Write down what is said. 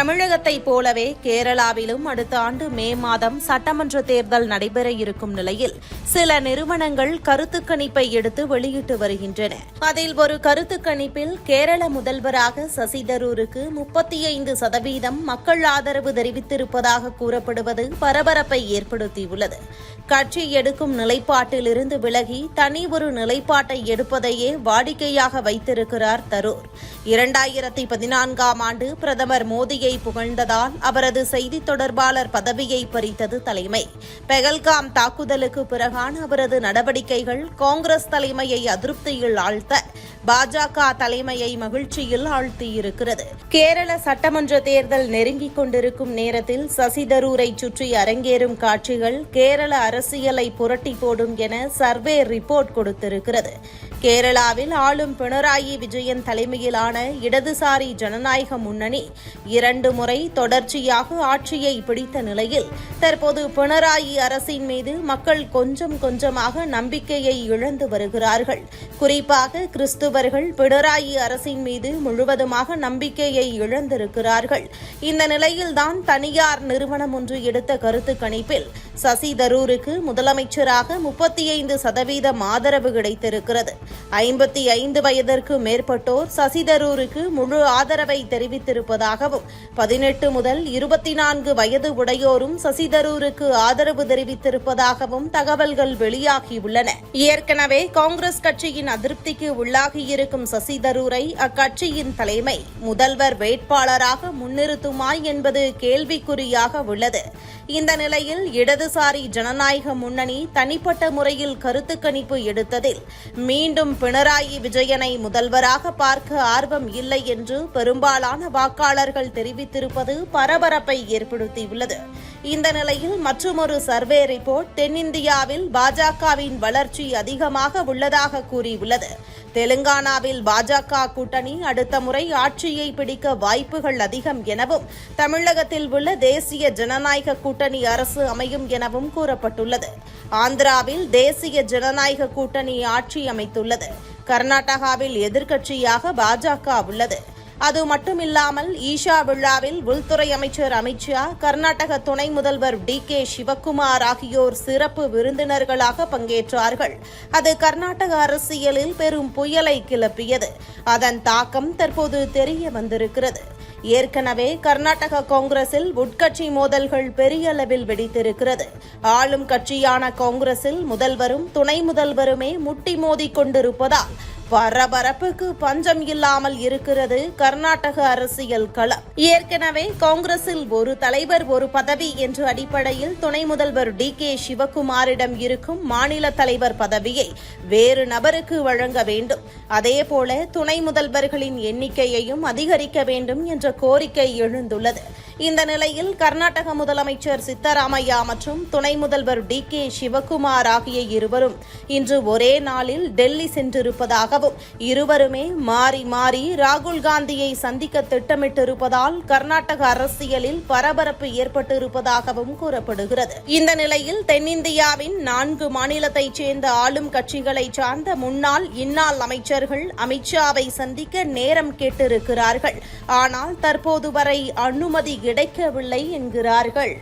தமிழகத்தைப் போலவே கேரளாவிலும் அடுத்த ஆண்டு மே மாதம் சட்டமன்ற தேர்தல் நடைபெற இருக்கும் நிலையில் சில நிறுவனங்கள் கருத்துக் கணிப்பை எடுத்து வெளியிட்டு வருகின்றன. அதில் ஒரு கருத்துக் கணிப்பில் கேரள முதல்வராக சசிதரூருக்கு முப்பத்தி ஐந்து சதவீதம் மக்கள் ஆதரவு தெரிவித்திருப்பதாக கூறப்படுவது பரபரப்பை ஏற்படுத்தியுள்ளது. கட்சி எடுக்கும் நிலைப்பாட்டிலிருந்து விலகி தனி ஒரு நிலைப்பாட்டை எடுப்பதையே வாடிக்கையாக வைத்திருக்கிறார் தரூர். இரண்டாயிரத்தி பதினான்காம் ஆண்டு பிரதமர் மோடியை புகழ்ந்ததால் அவரது செய்தி தொடர்பாளர் பதவியை பறித்தது தலைமை. பெகல்காம் தாக்குதலுக்கு பிறகான அவரது நடவடிக்கைகள் காங்கிரஸ் தலைமையை அதிருப்தியில் ஆழ்த்த பாஜக தலைமையை மகிழ்ச்சியில் ஆழ்த்தியிருக்கிறது. கேரள சட்டமன்ற தேர்தல் நெருங்கிக் கொண்டிருக்கும் நேரத்தில் சசிதரூரை சுற்றி அரங்கேறும் காட்சிகள் கேரள அரசியலை புரட்டி போடும் என சர்வே ரிப்போர்ட் கொடுத்திருக்கிறது. கேரளாவில் ஆளும் பினராயி விஜயன் தலைமையிலான இடதுசாரி ஜனநாயக முன்னணி. இரண்டு முறை தொடர்ச்சியாக ஆட்சியை பிடித்த நிலையில் தற்போது பினராயி அரசின் மீது மக்கள் கொஞ்சம் கொஞ்சமாக நம்பிக்கையை இழந்து வருகிறார்கள். குறிப்பாக கிறிஸ்துவர்கள் பினராயி அரசின் மீது முழுவதுமாக நம்பிக்கையை இழந்திருக்கிறார்கள். இந்த நிலையில்தான் தனியார் நிறுவனம் ஒன்று எடுத்த கருத்து கணிப்பில் சசி தரூருக்கு முதலமைச்சராக முப்பத்தி ஐந்து சதவீதம் ஆதரவு கிடைத்திருக்கிறது. ஐம்பத்தி ஐந்து வயதிற்கு மேற்பட்டோர் சசிதரூருக்கு முழு ஆதரவை தெரிவித்திருப்பதாகவும் பதினெட்டு முதல் இருபத்தி நான்கு வயது உடையோரும் சசிதரூருக்கு ஆதரவு தெரிவித்திருப்பதாகவும் தகவல்கள் வெளியாகியுள்ளன. ஏற்கனவே காங்கிரஸ் கட்சியின் அதிருப்திக்கு உள்ளாகியிருக்கும் சசி தரூரை அக்கட்சியின் தலைமை முதல்வர் வேட்பாளராக முன்னிறுத்துமா என்பது கேள்விக்குறியாக உள்ளது. இந்த நிலையில் இடதுசாரி ஜனநாயக முன்னணி தனிப்பட்ட முறையில் கருத்து கணிப்பு எடுத்ததில் மீண்டும் பினராயி விஜயனை முதல்வராக பார்க்க ஆர்வம் இல்லை என்று பெரும்பாலான வாக்காளர்கள் தெரிவித்திருப்பது பரபரப்பை ஏற்படுத்தியுள்ளது. இந்த நிலையில் மற்றொரு சர்வே ரிப்போர்ட் தென்னிந்தியாவில் பாஜகவின் வளர்ச்சி அதிகமாக உள்ளதாக கூறியுள்ளது. தெலுங்கானாவில் பாஜக கூட்டணி அடுத்த முறை ஆட்சியை பிடிக்க வாய்ப்புகள் அதிகம் எனவும் தமிழகத்தில் உள்ள தேசிய ஜனநாயக கூட்டணி அரசு அமையும் எனவும் கூறப்பட்டுள்ளது. ஆந்திராவில் தேசிய ஜனநாயக கூட்டணி ஆட்சி அமைத்துள்ளது. கர்நாடகாவில் எதிர்க்கட்சியாக பாஜக உள்ளது. அது மட்டுமில்லாமல் ஈஷா விழாவில் உள்துறை அமைச்சர் அமித்ஷா கர்நாடக துணை முதல்வர் டி கே சிவக்குமார் ஆகியோர் சிறப்பு விருந்தினர்களாக பங்கேற்றார்கள். அது கர்நாடக அரசியலில் பெரும் புயலை கிளப்பியது. அதன் தாக்கம் தற்போது தெரிய வந்திருக்கிறது. ஏற்கனவே கர்நாடக காங்கிரஸில் உட்கட்சி மோதல்கள் பெரிய அளவில் வெடித்திருக்கிறது. ஆளும் கட்சியான காங்கிரஸில் முதல்வரும் துணை முதல்வருமே முட்டி மோதிக் கொண்டிருப்பதால் பரபரப்புக்கு பஞ்சம் இல்லாமல் இருக்கிறது கர்நாடக அரசியல் களம். ஏற்கனவே காங்கிரஸில் ஒரு தலைவர் ஒரு பதவி என்ற அடிப்படையில் துணை முதல்வர் டி கே சிவக்குமாரிடம் இருக்கும் மாநில தலைவர் பதவியை வேறு நபருக்கு வழங்க வேண்டும். அதேபோல துணை முதல்வர்களின் எண்ணிக்கையையும் அதிகரிக்க வேண்டும் என்ற கோரிக்கை எழுந்துள்ளது. இந்த நிலையில் கர்நாடக முதலமைச்சர் சித்தராமையா மற்றும் துணை முதல்வர் டி கே சிவகுமார் ஆகிய இருவரும் இன்று ஒரே நாளில் டெல்லி சென்றிருப்பதாகவும் இருவருமே மாறி மாறி ராகுல் காந்தியை சந்திக்க திட்டமிட்டிருப்பதால் கர்நாடக அரசியலில் பரபரப்பு ஏற்பட்டிருப்பதாகவும் கூறப்படுகிறது. இந்த நிலையில் தென்னிந்தியாவின் நான்கு மாநிலத்தைச் சேர்ந்த ஆளும் கட்சிகளை சார்ந்த முன்னாள் இந்நாள் அமைச்சர்கள் அமித்ஷாவை சந்திக்க நேரம் கேட்டிருக்கிறார்கள். ஆனால் தற்போது வரை அனுமதி கிடைக்கவில்லை என்கிறார்கள்.